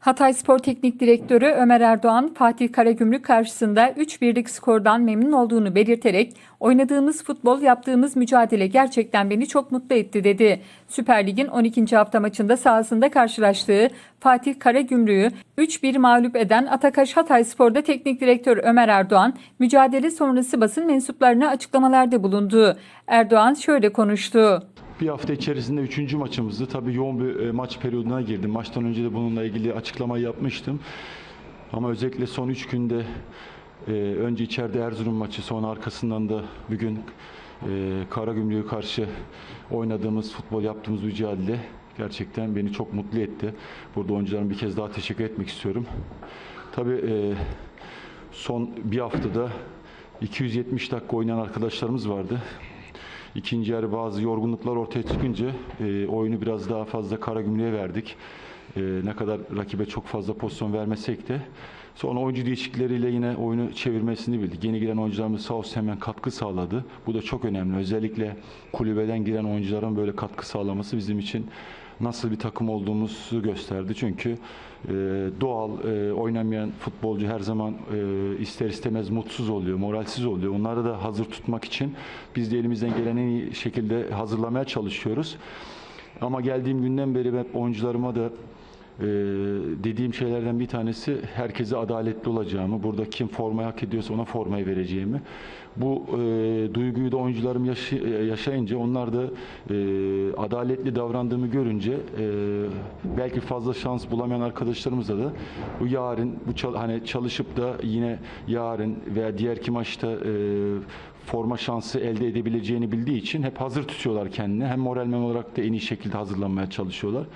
Hatay Spor Teknik Direktörü Ömer Erdoğan, Fatih Karagümrük karşısında 3-1'lik skordan memnun olduğunu belirterek oynadığımız futbol, yaptığımız mücadele gerçekten beni çok mutlu etti dedi. Süper Lig'in 12. hafta maçında sahasında karşılaştığı Fatih Karagümrük'ü 3-1 mağlup eden Atakaş Hatay Spor'da Teknik Direktör Ömer Erdoğan, mücadele sonrası basın mensuplarına açıklamalarda bulundu. Erdoğan şöyle konuştu. Bir hafta içerisinde üçüncü maçımızdı. Tabii yoğun bir e, maç periyoduna girdim. Maçtan önce de bununla ilgili açıklamayı yapmıştım. Ama özellikle son üç günde e, önce içeride Erzurum maçı sonra arkasından da bugün e, Karagümrük'e karşı oynadığımız futbol yaptığımız mücadele gerçekten beni çok mutlu etti. Burada oyuncularıma bir kez daha teşekkür etmek istiyorum. Tabii e, son bir haftada 270 dakika oynayan arkadaşlarımız vardı. İkinci yarı bazı yorgunluklar ortaya çıkınca e, oyunu biraz daha fazla Karagümrük'e verdik. E, ne kadar rakibe çok fazla pozisyon vermesek de sonra oyuncu değişiklikleriyle yine oyunu çevirmesini bildik. Yeni giren oyuncularımız olsun hemen katkı sağladı. Bu da çok önemli. Özellikle kulübeden giren oyuncuların böyle katkı sağlaması bizim için nasıl bir takım olduğumuzu gösterdi. Çünkü e, doğal e, oynamayan futbolcu her zaman e, ister istemez mutsuz oluyor, moralsiz oluyor. Onları da hazır tutmak için biz de elimizden gelen en iyi şekilde hazırlamaya çalışıyoruz. Ama geldiğim günden beri ben oyuncularıma da ee, dediğim şeylerden bir tanesi herkese adaletli olacağımı, burada kim formayı hak ediyorsa ona formayı vereceğimi. Bu e, duyguyu da oyuncularım e, yaşayınca onlar da e, adaletli davrandığımı görünce e, belki fazla şans bulamayan arkadaşlarımızla da bu yarın bu çal- hani çalışıp da yine yarın veya diğer ki maçta e, forma şansı elde edebileceğini bildiği için hep hazır tutuyorlar kendini. Hem moralmen olarak da en iyi şekilde hazırlanmaya çalışıyorlar.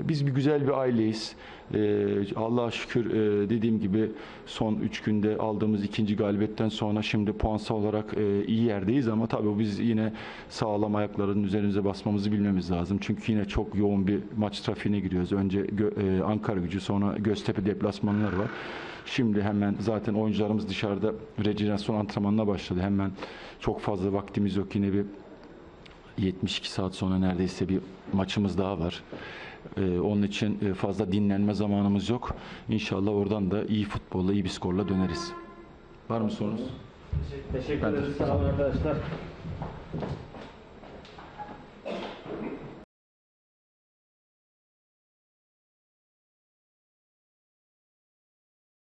Biz bir güzel bir aileyiz. Ee, Allah'a şükür e, dediğim gibi son 3 günde aldığımız ikinci galibiyetten sonra şimdi puansal olarak e, iyi yerdeyiz ama tabii biz yine sağlam ayakların üzerimize basmamızı bilmemiz lazım. Çünkü yine çok yoğun bir maç trafiğine giriyoruz. Önce e, Ankara gücü sonra Göztepe deplasmanlar var. Şimdi hemen zaten oyuncularımız dışarıda rejenerasyon antrenmanına başladı. Hemen çok fazla vaktimiz yok. Yine bir 72 saat sonra neredeyse bir maçımız daha var. Ee, onun için e, fazla dinlenme zamanımız yok. İnşallah oradan da iyi futbolla, iyi bir skorla döneriz. Var mı sorunuz? Teşekkür de- ederiz. Sağ olun arkadaşlar.